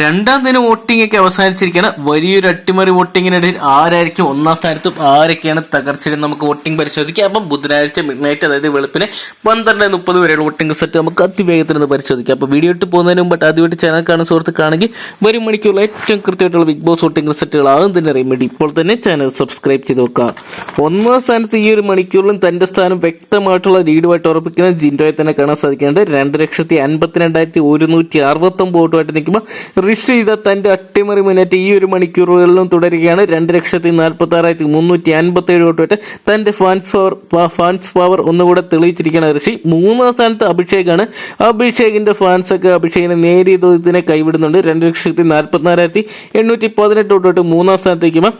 രണ്ടാം ദിന വോട്ടിംഗ് ഒക്കെ അവസാനിച്ചിരിക്കുകയാണ്. വലിയൊരു അട്ടിമറി വോട്ടിങ്ങിനിടയിൽ ആരായിരിക്കും ഒന്നാം സ്ഥാനത്തും ആരൊക്കെയാണ് തകർച്ചയിൽ നമുക്ക് വോട്ടിംഗ് പരിശോധിക്കാം. അപ്പം ബുധനാഴ്ച മിഡ് നൈറ്റ് അതായത് വെളുപ്പിന് പന്ത്രണ്ട് മുപ്പത് വരെയുള്ള വോട്ടിംഗ് സെറ്റ് നമുക്ക് അതിവേഗത്തിൽ നിന്ന് പരിശോധിക്കാം. അപ്പോൾ വീഡിയോ ഇട്ട് പോകുന്നതിന് മുമ്പ് ആദ്യമായിട്ട് ചാനൽ കാണുന്ന സുഹൃത്തുക്കാണെങ്കിൽ വരും മണിക്കുള്ള ഏറ്റവും കൃത്യമായിട്ടുള്ള ബിഗ് ബോസ് വോട്ടിംഗ് സെറ്റുകൾ ആകും തന്നെ അറിയാൻ ഇപ്പോൾ തന്നെ ചാനൽ സബ്സ്ക്രൈബ് ചെയ്ത് നോക്കുക. ഒന്നാം സ്ഥാനത്ത് ഈ ഒരു മണിക്കൂറിലും തന്റെ സ്ഥാനം വ്യക്തമായിട്ടുള്ള ലീഡുമായിട്ട് ഉറപ്പിക്കുന്ന ജിൻഡോയെ തന്നെ കാണാൻ സാധിക്കുന്നുണ്ട്. രണ്ട് ലക്ഷത്തി അൻപത്തിരണ്ടായിരത്തി ഒരുന്നൂറ്റി അറുപത്തൊമ്പത് വോട്ടുമായിട്ട് നിൽക്കുമ്പോൾ ഋഷിത തന്റെ അട്ടിമറി മുന്നേറ്റം ഈ ഒരു മണിക്കൂറുകളിലും തുടരുകയാണ്. രണ്ട് ലക്ഷത്തി നാൽപ്പത്തി ആറായിരത്തി മുന്നൂറ്റി അൻപത്തി ഏഴ് വോട്ട് തന്റെ ഫാൻസ് പവർ ഫാൻസ് പവർ ഒന്നുകൂടെ തെളിയിച്ചിരിക്കുകയാണ് ഋഷി മൂന്നാം സ്ഥാനത്ത് അഭിഷേകാണ്. അഭിഷേകിന്റെ ഫാൻസ് ഒക്കെ അഭിഷേകിനെ നേരിയ തോതിനെ കൈവിടുന്നുണ്ട്. രണ്ട് ലക്ഷത്തി നാൽപ്പത്തിനാലായിരത്തി എണ്ണൂറ്റി പതിനെട്ട് വോട്ട് മൂന്നാം സ്ഥാനത്തേക്ക്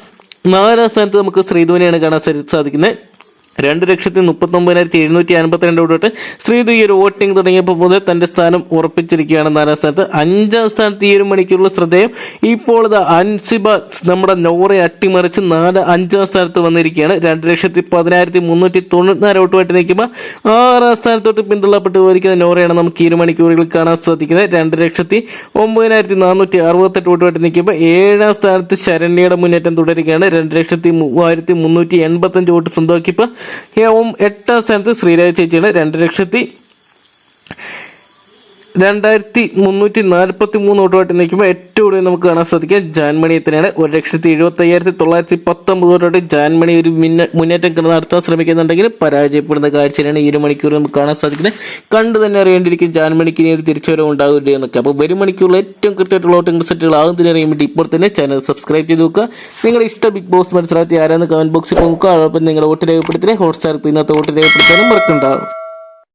നാലാം സ്ഥാനത്ത് നമുക്ക് ശ്രീധുവിനെയാണ് കാണാൻ സാധി- സാധിക്കുന്നത്. രണ്ട് ലക്ഷത്തി മുപ്പത്തൊമ്പതിനായിരത്തി എഴുന്നൂറ്റി അൻപത്തിരണ്ട് തൊട്ട് ശ്രീധു ഈ ഒരു വോട്ടിംഗ് തുടങ്ങിയപ്പോൾ മുതൽ തന്റെ സ്ഥാനം ഉറപ്പിച്ചിരിക്കുകയാണ് നാലാം സ്ഥാനത്ത്. അഞ്ചാം സ്ഥാനത്ത് ഈ ഒരു മണിക്കുള്ള ശ്രദ്ധേയം. ഇപ്പോൾ ഇത് അൻസിബ നമ്മുടെ നോറെ അട്ടിമറിച്ച് നാല് അഞ്ചാം സ്ഥാനത്ത് വന്നിരിക്കുകയാണ്. രണ്ട് ലക്ഷത്തി പതിനായിരത്തി മുന്നൂറ്റി തൊണ്ണൂറ്റിനാല് വോട്ടുമായിട്ട് നിൽക്കുമ്പോൾ ആറാം സ്ഥാനത്തോട്ട് പിന്തള്ളപ്പെട്ട് പോയിരിക്കുന്ന നോറയാണ് നമുക്ക് ഈ ഒരു മണിക്കൂറുകളിൽ കാണാൻ സാധിക്കുന്നത്. രണ്ട് ലക്ഷത്തി ഒമ്പതിനായിരത്തി നാനൂറ്റി അറുപത്തെട്ട് വോട്ടുമായിട്ട് നിൽക്കുമ്പോൾ ഏഴാം സ്ഥാനത്ത് ശരണ്യയുടെ മുന്നേറ്റം തുടരുകയാണ്. രണ്ട് ലക്ഷത്തി മൂവായിരത്തി മുന്നൂറ്റി എൺപത്തഞ്ച് വോട്ട് സ്വന്തമാക്കിയപ്പോൾ എട്ടാം സ്ഥാനത്ത് ശ്രീരാജ് ചേച്ചിയാണ് രണ്ട് ലക്ഷത്തി രണ്ടായിരത്തി മുന്നൂറ്റി നാൽപ്പത്തി മൂന്ന് വോട്ടുമായിട്ട് നിൽക്കുമ്പോൾ ഏറ്റവും കൂടുതൽ നമുക്ക് കാണാൻ സാധിക്കുക ജാൻമണി തന്നെയാണ് ഒരു ലക്ഷത്തി എഴുപത്തി അയ്യായിരത്തി തൊള്ളായിരത്തി പത്തൊമ്പത് വോട്ടോട്ട് ജാൻമണി ഒരു മിന്ന മുന്നേറ്റം നടത്താൻ ശ്രമിക്കുന്നുണ്ടെങ്കിൽ പരാജയപ്പെടുന്ന കാഴ്ചയിലാണ് ഈ ഒരു മണിക്കൂർ നമുക്ക് കാണാൻ സാധിക്കുന്നത്. കണ്ടു തന്നെ അറിയേണ്ടിയിരിക്കും ജാൻമണിക്ക് ഇനി ഒരു തിരിച്ചുവരവ് ഉണ്ടാകില്ല എന്നൊക്കെ. അപ്പോൾ വരും മണിക്കൂറിൽ ഏറ്റവും കൃത്യമായിട്ടുള്ള വോട്ടിംഗ് സെറ്റുകൾ ആകുന്നതിന് അറിയാൻ വേണ്ടി ഇപ്പോൾ തന്നെ ചാനൽ സബ്സ്ക്രൈബ് ചെയ്ത് നോക്കുക. നിങ്ങളുടെ ഇഷ്ട ബിഗ് ബോസ് മനസ്സിലാക്കി ആരാന്ന് കമന്റ് ബോക്സിൽ നോക്കുക. അതോടൊപ്പം നിങ്ങളുടെ വോട്ട് രേഖപ്പെടുത്തിയാൽ ഹോട്ട്സ്റ്റാർ ഇന്നത്തെ വോട്ട് രേഖപ്പെടുത്താനും മറക്കുന്നുണ്ടാവും